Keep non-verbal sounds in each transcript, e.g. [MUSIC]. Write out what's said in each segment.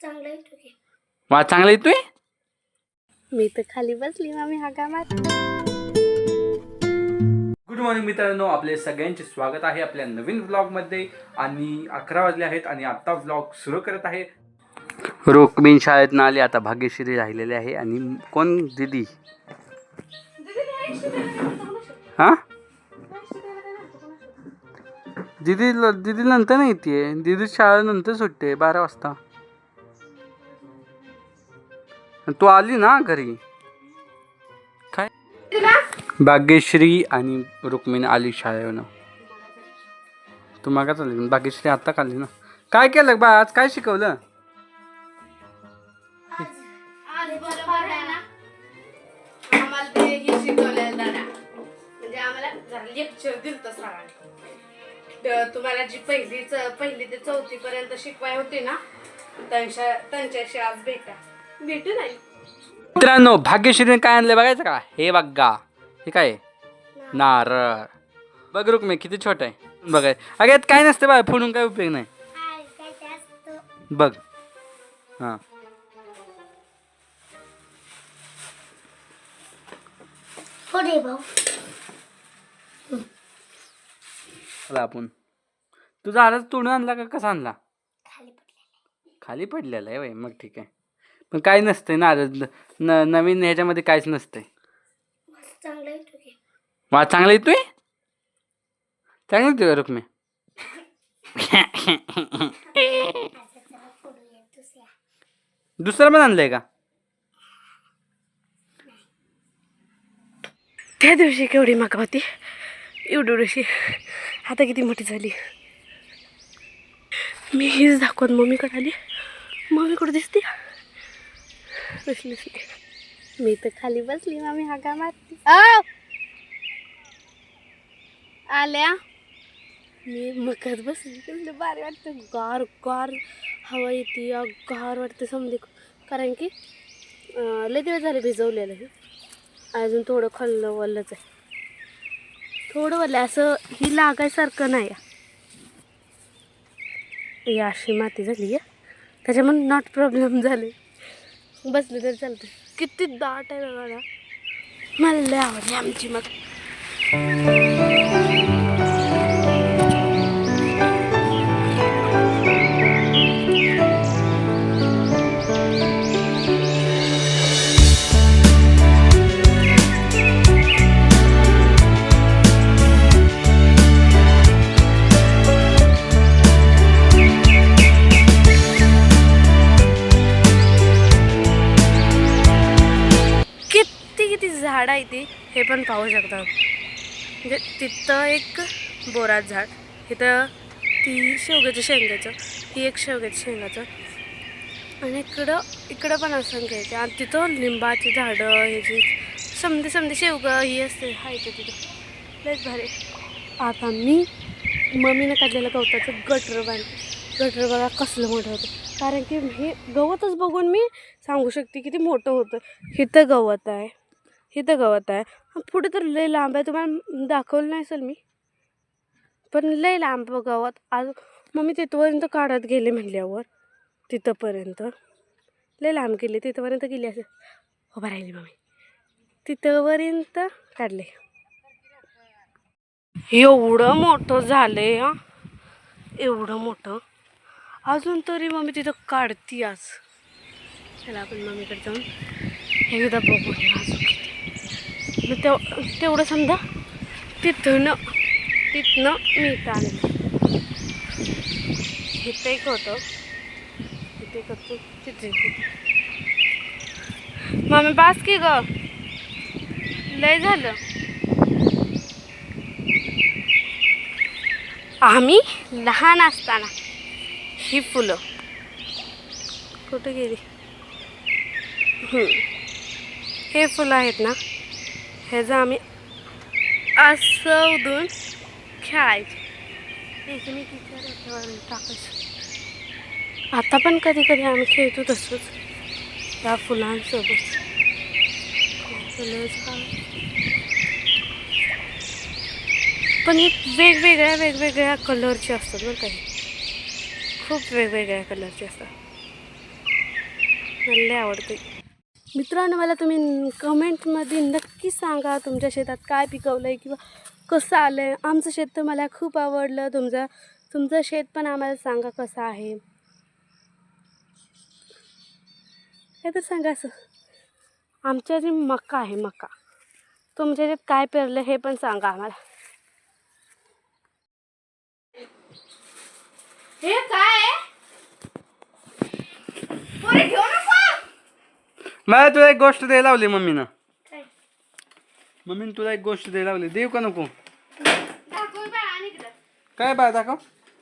चांगला येतो की वा चांगला येतोय मी तर खाली बसली मामी हा कामात. गुड मॉर्निंग मित्रांनो आपले सगळ्यांचे स्वागत आहे आपल्या नवीन व्लॉगमध्ये आणि अकरा वाजले आहेत आणि आता व्लॉग सुरू करत आहे. रोकबीन शाळेत आली आता भाग्यश्री राहिलेले आहे. आणि कोण? दिदी. हा? दिदी दिदी नंतर नाही येते. दिदी शाळा नंतर सुटते बारा वाजता. तू आली ना घरी? काय? भाग्यश्री आणि रुक्मिणी आली शाळेनं तू मागाच आली भाग्यश्री आता आली ना? काय केलं बा? आज काय शिकवलं? आज बरोबर आहे ना आम्हाला ते शिकवलेलं दादा म्हणजे तुम्हाला जी पहिली पहिली ते चौथी पर्यंत शिकवाय होती ना त्यांच्या त्यांच्याशी आज भेटा. भेटू नाही. मित्रांनो भाग्यश्रीने काय आणलं बघायचं का? हे बघा हे काय? आहे? नारळ. बघ रुक्मे किती छोट आहे. बघाय अगं यात काय नसतं बा फोडून काय उपयोग नाही. बघ. हां. भाऊ. आपण. तू झाडच तोडून आणला का? कसा आणला? खाली पडले खाली पडलेला आहे बाई मग ठीक आहे. पण काय नसतंय नारळ न नवीन ह्याच्यामध्ये काहीच नसतंय. मस्त चांगला येतो की वा चांगला येतोय चांगला येतोय रुक्मे दुसरा पण आणलंय का? त्या दिवशी केवढी माका होती. एवढी एवढीशी. आता किती मोठी झाली. मी हीच दाखवत मम्मीकडे आली. मम्मीकडे दिसते? [LAUGHS] मी तर खाली बसली मामी हा का माती आल्या? मी मकत बसली कसलं भारी वाटतं. गार गार हवा येते अ, गार वाटतं समजे. कारण की लय दिवस झाले भिजवलेलं हे. अजून थोडं खाल्लं वल्लच आहे. थोडं वल्लं असं ही लागायसारखं नाही. या अशी माती झाली आहे त्याच्यामुळे नॉट प्रॉब्लेम झाले. बसले तरी चालतं किती दाट आहे बघा मला लय आवडली आमची मग. झाड आहे ती हे पण पाहू शकता. म्हणजे तिथं एक बोरात झाड इथं ती शेवग्याचं शेंगाचं ती एक शेवग्याचं शेंगाचं. आणि इकडं इकडं पण असं घ्यायचं आणि तिथं लिंबाची झाडं ह्याची समधी समधी शेवगं ही असते. हाय ते तिथं. लयच भारी आता मी मम्मीनं काढलेलं गवताचं गटर बांध गटर बघा कसलं मोठं होतं. कारण की हे गवतच बघून मी सांगू शकते किती मोठं होतं. इथं गवत आहे. इथं गवत आहे. पुढे तर लय लांब आहे. तुम्हाला दाखवलं नाही सर मी? पण लय लांब गवत. आज मग मी तिथपर्यंत काढत गेले म्हटल्यावर तिथंपर्यंत. लय लांब गेले. तिथंपर्यंत गेली असेल. उभा राहिली मम्मी. तिथंपर्यंत काढले. एवढं मोठं झालंय हा? एवढं मोठं. अजून तरी मम्मी तिथं काढती आज. चला आपण मम्मीकडे जाऊन एकदा बघूया अजून मग तेव तेवढं समजा तिथनं तिथनं मी इथं आले इथं एक होतं. तिथे करतो तिथे मम्मी बास की ग. लय झालं. आम्ही लहान असताना ही फुलं कुठे गेली? हे फुलं आहेत ना ह्याचं आम्ही. असं उधून खेळायचे. एकमेकीच्या डोक्यावर टाकायचं. आता पण कधी कधी आम्ही खेळतो तसंच. त्या फुलांसोबत. पण हे वेगवेगळ्या वेगवेगळ्या कलरचे असतात बरं काही खूप वेगवेगळ्या कलरचे असतात. मला आवडते. मित्रांनो मला तुम्ही कमेंटमध्ये नक्की सांगा तुमच्या शेतात काय पिकवलं आहे किंवा कसं आलं आहे आमचं शेत तर मला खूप आवडलं. तुमचं तुमचं शेत पण आम्हाला सांगा कसं आहे. काय तर सांगा असं. आमच्या जे मका आहे मका. तुमच्या ज्यात काय पेरलं हे पण सांगा आम्हाला. हे काय मला तुला एक गोष्ट द्यायला लावली मम्मीनं. मम्मीनं तुला एक गोष्ट द्यायला लावली. देऊ का नको? काय बा दाखव.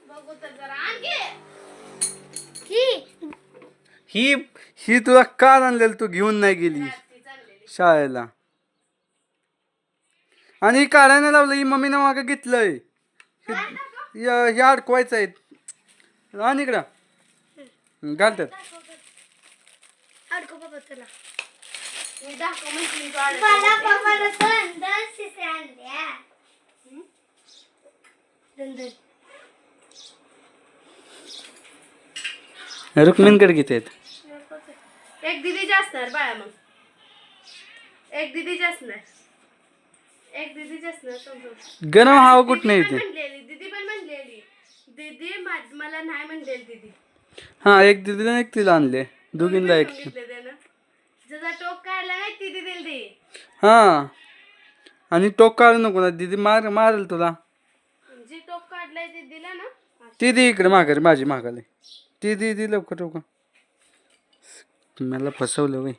बघू तर जरा. आणखी ही. ही ही तुला का आणलेलं तू घेऊन नाही गेली. शाळेला. आणि ही काढायला लावलं ही मम्मीनं मागं घेतलंय. हे अडकवायचं आहे आणि इकडं. घालतात अडकू बाबा चला मी दाखव म्हटली तू अडकव. मला पप्पाला दोन दोन शिसे आणल्या दन दन. रुक्मिणकडे किती आहेत एक दिदी जास्त बाळा मग एक दिदी जास्त एक दिदी जास्त समजून गरम हवा कुठं नाही दीदी पण येते म्हणलेली दीदी पण म्हणलेली दीदी मला नाही म्हणलेली दीदी हा एक दिदीला एक तिला आणले दोघींना एक सांगितलं त्यानं. जसा टोक काढला नाही ती दिदी ती? हा. आणि टोक काढू नको ना दिदी मार मारेल तुला. जी टोक काढलाय ते दिला ना. ती दे इकडे माघारी माझी मागाली ती दे दी लवकर लवकर. मला फसवलं वय.